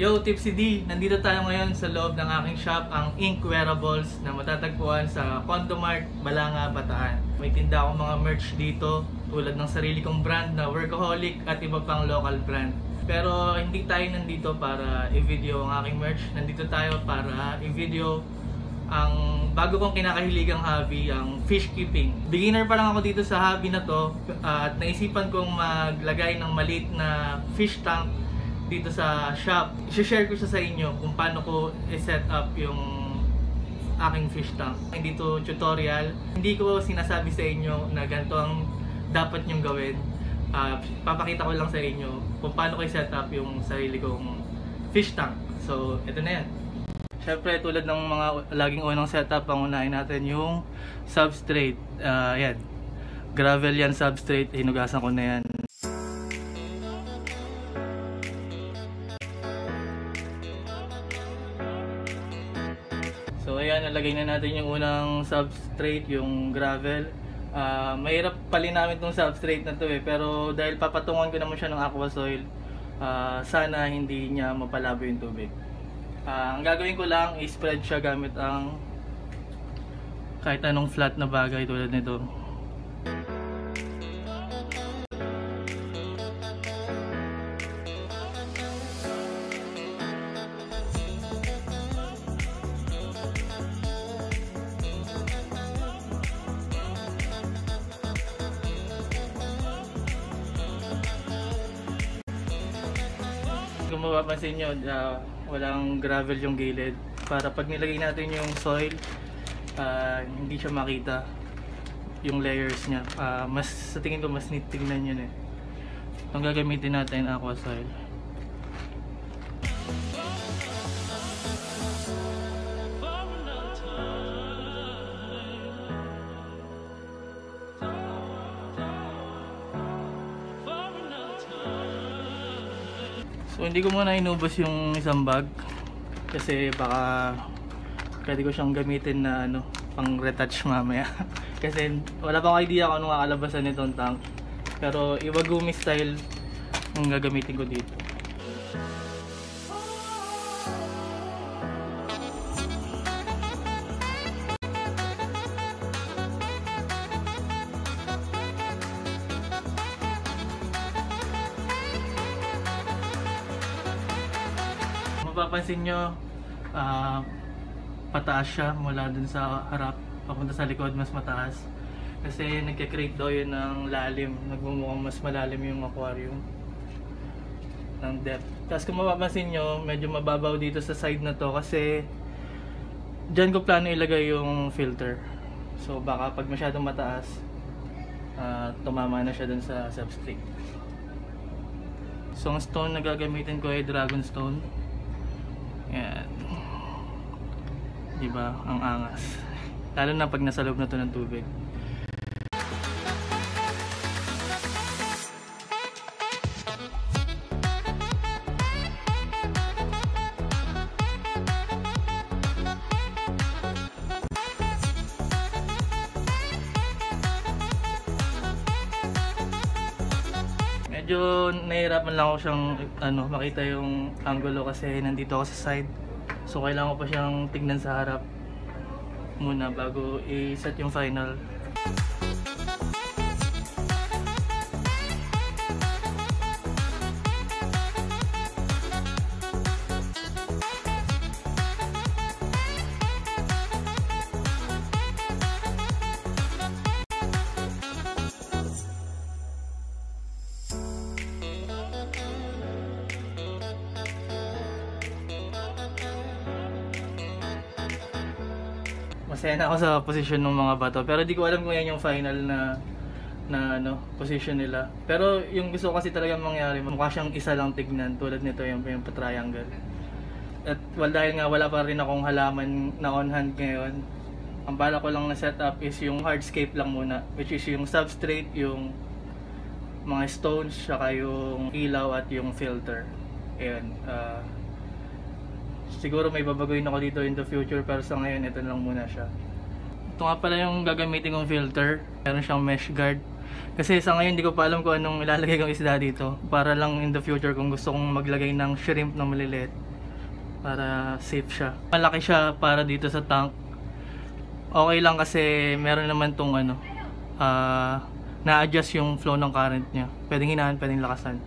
Yo, Tipsy D! Nandito tayo ngayon sa loob ng aking shop, ang Ink Wearables na matatagpuan sa Condomart, Balanga, Bataan. May tinda akong mga merch dito tulad ng sarili kong brand na Workaholic at iba pang local brand. Pero hindi tayo nandito para i-video ang aking merch. Nandito tayo para i-video ang bago kong kinakahiligang hobby, ang fish keeping. Beginner pa lang ako dito sa hobby na to at naisipan kong maglagay ng maliit na fish tank dito sa shop. I-share ko siya sa inyo kung paano ko i-set up yung aking fish tank. Hindi to tutorial. Hindi ko sinasabi sa inyo na ganito ang dapat nyong gawin. Uh, papakita ko lang sa inyo kung paano ko i-set up yung sarili kong fish tank. So, ito na yan. Siyempre, tulad ng mga laging unang setup, ang unahin natin yung substrate. Uh, yan. Gravel yan substrate. Hinugasan ko na yan. So ayan, nalagay na natin yung unang substrate, yung gravel. Uh, mahirap pali namin itong substrate na to eh, pero dahil papatungan ko naman siya ng aqua soil, uh, sana hindi niya mapalabo yung tubig. Uh, ang gagawin ko lang, i-spread siya gamit ang kahit anong flat na bagay tulad nito. Kung mapapansin nyo, uh, walang gravel yung gilid. Para pag nilagay natin yung soil, uh, hindi siya makita yung layers niya. Uh, mas, sa tingin ko, mas neat tingnan yun eh. Itong gagamitin natin aqua soil. So hindi ko muna inubos yung isang bag. Kasi baka pwede ko siyang gamitin na ano pang retouch mamaya. Kasi wala pang idea kung anong kakalabasan nitong tank. Pero iwagumi style ang gagamitin ko dito mapapansin nyo uh, pataas siya mula dun sa harap papunta sa likod mas mataas. Kasi nagka-create daw yun ng lalim nagmumukhang mas malalim yung aquarium ng depth. Tapos kung mapapansin nyo medyo mababaw dito sa side na to kasi dyan ko plano ilagay yung filter. So baka pag masyadong mataas uh, tumama na siya dun sa substrate. So ang stone na gagamitin ko ay dragon stone yan. Diba? Ang angas. Lalo na pag nasa loob na to ng tubig. Medyo nahirapan lang ako siyang ano, makita yung angulo kasi nandito ako sa side. So kailangan ko pa siyang tignan sa harap muna bago i-set yung final. Masaya na ako sa position ng mga bato pero di ko alam kung yan yung final na na ano, position nila. Pero yung gusto ko kasi talaga mangyari, mukha siyang isa lang tignan tulad nito yung, yung triangle. At well, dahil nga wala pa rin akong halaman na on hand ngayon, ang bala ko lang na setup is yung hardscape lang muna, which is yung substrate, yung mga stones, saka yung ilaw at yung filter. Ayan. Uh, siguro may babaguhin ako dito in the future pero sa ngayon ito lang muna siya ito nga pala yung gagamitin kong filter meron siyang mesh guard kasi sa ngayon hindi ko pa alam kung anong ilalagay kong isda dito para lang in the future kung gusto kong maglagay ng shrimp na maliliit para safe siya. Malaki siya para dito sa tank. Okay lang kasi meron naman tong ano, ah, na-adjust yung flow ng current niya. Pwedeng hinahan, pwedeng lakasan.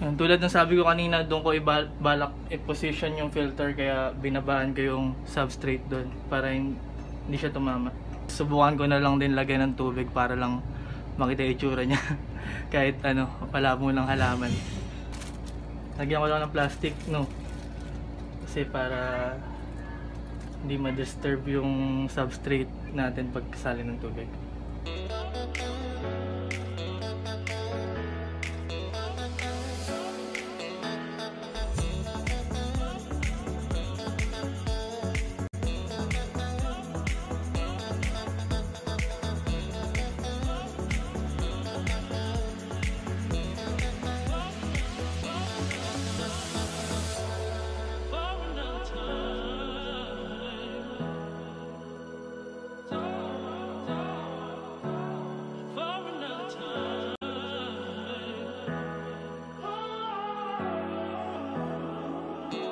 Yan, tulad ng sabi ko kanina, doon ko ibal- balak i-position yung filter kaya binabaan ko yung substrate doon para hin- hindi siya tumama. Subukan ko na lang din lagyan ng tubig para lang makita itsura niya. Kahit ano, wala mo lang halaman. Lagyan ko lang ng plastic, no? Kasi para hindi ma-disturb yung substrate natin pag kasali ng tubig.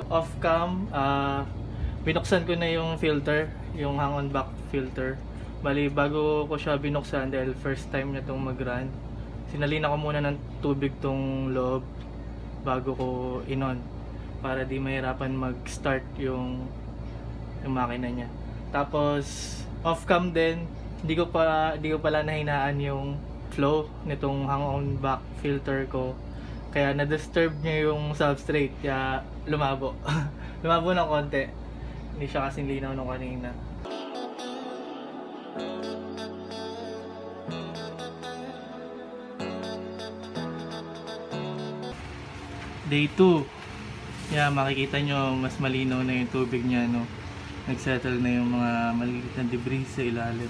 Off cam, ah binuksan ko na yung filter, yung hang on back filter. Bali, bago ko siya binuksan dahil first time na itong mag-run, sinalina ko muna ng tubig tong loob bago ko inon para di mahirapan mag-start yung yung makina niya. Tapos off cam din, hindi ko pa hindi ko pala nahinaan yung flow nitong hang on back filter ko. Kaya na-disturb niya yung substrate, kaya lumabo. lumabo ng konti. Hindi siya kasing linaw nung kanina. Day 2. Yeah, makikita nyo mas malinaw na yung tubig niya, no? Nagsettle na yung mga maliliit na debris sa ilalim.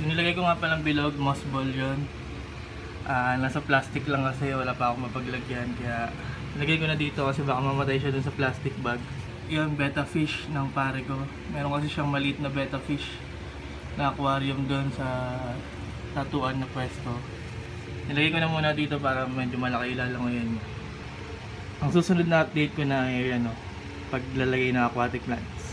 Yung nilagay ko nga palang bilog, moss ball yun. Ah, nasa plastic lang kasi wala pa ako mapaglagyan kaya nilagay ko na dito kasi baka mamatay siya dun sa plastic bag. Yun, betta fish ng pare ko. Meron kasi siyang maliit na betta fish na aquarium doon sa tatuan na pwesto. Nilagay ko na muna dito para medyo malaki ilalangoyan niya. Ang susunod na update ko na ay ano, paglalagay ng aquatic plants.